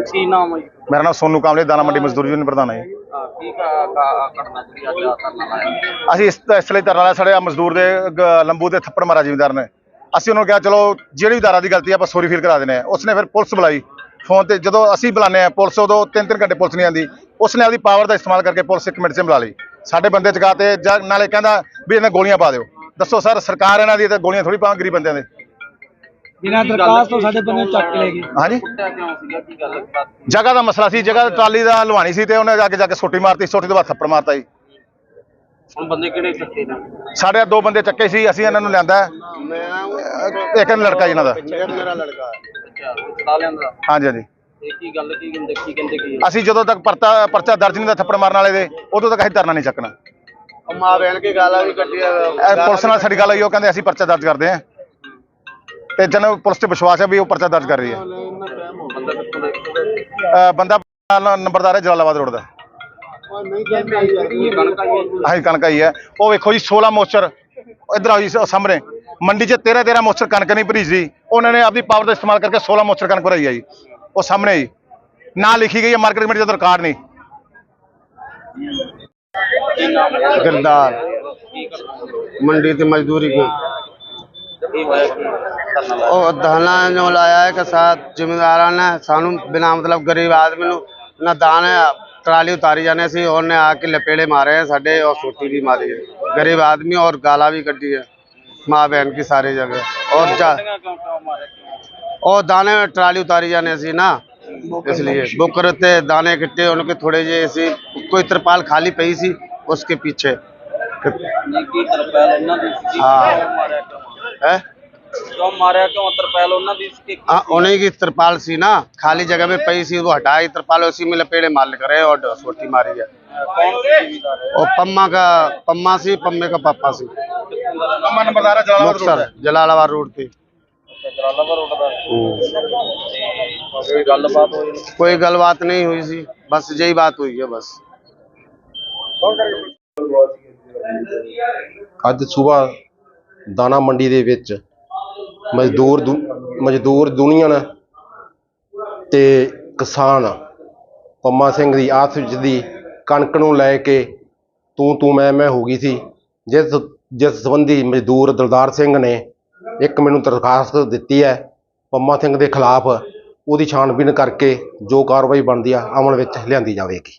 ਕੀ ਨਾਮ ਹੈ ਜੀ? ਮੇਰਾ ਨਾਮ ਸੋਨੂ ਕਾਮਲੇ ਦਾਣਾ ਮੰਡੀ ਮਜ਼ਦੂਰ ਯੂਨੀਅਨ ਪ੍ਰਧਾਨ ਹੈ ਜੀ। ਹਾਂ, ਕੀ ਕਾ- ਕਾ- ਕਰਨਾ ਜਿਹੜੀ ਅੱਜ ਆ ਕਰਨਾ ਲਾਇਆ? ਅਸੀਂ ਇਸ ਇਸ ਲਈ ਧਰਨਾ ਲਾਇਆ ਸਾਡੇ ਆਹ ਮਜ਼ਦੂਰ ਦੇ ਗ- ਲੰਬੂ ਦੇ ਥੱਪੜ ਮਾਰਾ ਜ਼ਿਮੀਂਦਾਰ ਨੇ। ਅਸੀਂ ਉਹਨੂੰ ਕਿਹਾ ਚਲੋ ਜਿਹੜੀ ਵੀ ਦਾਰਾ ਦੀ ਗਲਤੀ ਹੈ ਆਪਾਂ ਸੌਰੀ ਫੀਲ ਕਰਾ ਦਿੰਦੇ ਹਾਂ। ਉਸਨੇ ਫਿਰ ਪੁਲਿਸ ਬੁਲਾਈ ਫੋਨ ਤੇ ਜਦੋਂ ਅਸੀਂ ਬੁਲਾਉਂਦੇ ਹਾਂ ਪੁਲਿਸ ਉਦੋਂ ਤਿੰਨ ਤਿੰਨ ਘੰਟੇ ਪੁਲਿਸ ਨਹੀਂ ਆਉਂਦੀ। ਉਸਨੇ ਆਪਦੀ ਪਾਵਰ ਦਾ ਇਸਤੇਮਾਲ ਕਰਕੇ ਪੁਲਿਸ ਇੱਕ ਮਿੰਟ 'ਚ ਬੁਲਾ ਲਈ। ਸਾਡੇ ਬੰਦੇ ਚਕਾ ਤੇ ਜਾਂ ਨਾਲੇ ਕਹਿੰਦਾ ਵੀ ਇਹਨਾਂ ਗੋਲੀਆਂ ਪਾ ਦਿਓ। ਦੱਸੋ ਸਰ ਸਰਕਾਰ ਇਹਨਾਂ ਦੀ ਤੇ ਗੋਲੀਆਂ ਥੋੜੀ ਪਾਵਾਂ ਗਰੀਬ ਬੰਦਿਆਂ ਦੇ? ਬਿਨਾਂ ਦਰਖਾਸਤ ਤੋਂ ਸਾਡੇ ਬੰਦੇ ਚੱਕ ਲੈ ਗਏ। ਹਾਂਜੀ। ਕੁੱਟਿਆ ਕਿਉਂ ਸੀਗਾ? ਕੀ ਗੱਲ ਬਾਤ ਜਗ੍ਹਾ ਦਾ ਮਸਲਾ ਸੀ ਜਗ੍ਹਾ ਟਰਾਲੀ ਦਾ ਲਵਾਣੀ ਸੀ ਤੇ ਉਹਨੇ ਜਾ ਕੇ ਜਾ ਕੇ ਸੋਟੀ ਮਾਰਤੀ ਸੋਟੀ ਤੋਂ ਬਾਅਦ ਥੱਪੜ ਮਾਰਤਾ ਜੀ। ਹੁਣ ਬੰਦੇ ਕਿਹੜੇ ਚੱਕੇ ਨੇ? ਸਾਡੇ ਦੋ ਬੰਦੇ ਚੱਕੇ ਸੀ ਅਸੀਂ ਇਹਨਾਂ ਨੂੰ ਲਿਆਂਦਾ। ਅਹ ਇੱਕ ਲੜਕਾ ਜੀ ਇਹਨਾਂ ਦਾ। ਅੱਛਾ ਚਲਾ ਲੈਂਦਾ। ਹਾਂਜੀ ਹਾਂਜੀ। ਇਹ ਕੀ ਗੱਲ ਕੀ ਕਹਿੰਦੇ ਕੀ ਕਹਿੰਦੇ ਕੀ ਅਸੀਂ ਜਦੋਂ ਤੱਕ ਪਰਤਾ ਪਰਚਾ ਦਰਜ ਨਹੀਂ ਦਾ ਥੱਪੜ ਮਾਰਨ ਵਾਲੇ ਦੇ ਉਦੋਂ ਤੱਕ ਅਸੀਂ ਧਰਨਾ ਨਹੀਂ ਚੱਕਣਾ। ਮਾਂ ਬਹਿਣ ਕੇ ਗਾਲਾਂ ਵੀ ਕੱਢੀਆਂ। ਇਹ ਪੁਲਿਸ ਨਾਲ ਸਾਡੀ ਗੱਲ ਹੋਈ ਉਹ ਕਹਿੰਦੇ ਅਸੀਂ ਪਰਚਾ ਦਰਜ ਕਰਦੇ ਹਾਂ। ਤੇ ਜਨ ਪੁਲਿਸ ਤੇ ਵਿਸ਼ਵਾਸ ਹੈ ਵੀ ਉਹ ਪਰਚਾ ਦਰਜ ਕਰ ਰਹੀ ਹੈ। ਬੰਦਾ ਨੰਬਰਦਾਰ ਹੈ ਜਲਾਲਾਬਾਦ ਰੋਡ ਦਾ। ਇਹ ਕਣਕ ਆਈ ਹੈ। ਉਹ ਵੇਖੋ ਜੀ 16 ਮੋਚਰ। ਇਧਰ ਆਈ ਸਾਹਮਣੇ। ਮੰਡੀ 'ਚ 13 13 ਮੋਚਰ ਕਣਕ ਨਹੀਂ ਭਰੀ ਉਹਨਾਂ ਨੇ ਆਪਦੀ ਪਾਵਰ ਦਾ ਇਸਤੇਮਾਲ ਕਰਕੇ 16 ਮੋਚਰ ਕਣਕ ਭਰਾਈ ਹੈ ਜੀ। ਉਹ ਸਾਹਮਣੇ ਜੀ। ਨਾ ਲਿਖੀ ਗਈ ਹੈ ਮਾਰਕੀਟ ਕਮੇਟੀ ਦਾ ਰਿਕਾਰਡ ਨਹੀਂ। ਕੀ ਗਰਦਾਰ ਮੰਡੀ ਤੇ ਮਜ਼ਦੂਰੀ को ਕੀ ਹੋਇਆ ਕੀ ਕਰਨਾ ਲਾਇਆ ਉਹ ਧਾਨਾ ਜੋ ਲਾਇਆ ਹੈ ਕਿ ਸਾਥ ਜ਼ਿਮੀਂਦਾਰਾਂ ਨੇ ਸਾਨੂੰ ਬਿਨਾ ਮਤਲਬ ਗਰੀਬ ਆਦਮੀ ਨੂੰ ਨਾ ਦਾਣੇ ਟਰਾਲੀ ਉਤਾਰੀ ਜਾਣੇ ਸੀ ਉਹਨੇ ਆ ਕੇ ਲਪੇੜੇ ਮਾਰੇ ਹੈ ਸਾਡੇ और सोटी भी मारी है गरीब आदमी और गाला भी कटी है माँ बहन की सारी जगह और जा ਕਿਉਂ ਕਿਉਂ ਮਾਰਿਆ ਕਿਉਂ और दाने में ट्राली उतारी जाने सी ना इसलिए बुकर थे दाने इकट्ठे उनके थोड़े जे ऐसी कोई तरपाल खाली पई सी उसके पीछे ਨਹੀਂ है? सी ना खाली जगह में पई सी हटाई तिरपाल उसी में लपेड़े करे और मारी है? और पम्मा का पम्मा सी पम्मे का पापा सी। जलालाबाद रोड हम्म। कोई गलबात नहीं। हुई सी बस यही बात हुई है बस। आज सुबह ਦਾਣਾ ਮੰਡੀ ਦੇ ਵਿੱਚ ਮਜ਼ਦੂਰ ਦੁ- ਮਜ਼ਦੂਰ ਯੂਨੀਅਨ ਤੇ ਕਿਸਾਨ ਪੰਮਾ ਸਿੰਘ ਦੀ ਆਸ ਵਿੱਚ ਦੀ ਕਣਕ ਨੂੰ ਲੈ ਕੇ ਤੂੰ ਤੂੰ, ਮੈਂ ਮੈਂ ਹੋ ਗਈ ਸੀ। ਜਿਸ ਜਿਸ ਸੰਬੰਧੀ ਮਜ਼ਦੂਰ ਦਲਦਾਰ ਸਿੰਘ ਨੇ ਇੱਕ ਮੈਨੂੰ ਦਰਖਾਸਤ ਦਿੱਤੀ ਹੈ ਪੰਮਾ ਸਿੰਘ ਦੇ ਖਿਲਾਫ, ਉਹਦੀ ਛਾਣਬੀਨ ਕਰਕੇ ਜੋ ਕਾਰਵਾਈ ਬਣਦੀ ਆ, ਅਮਲ ਵਿੱਚ ਲਿਆਂਦੀ ਜਾਵੇਗੀ।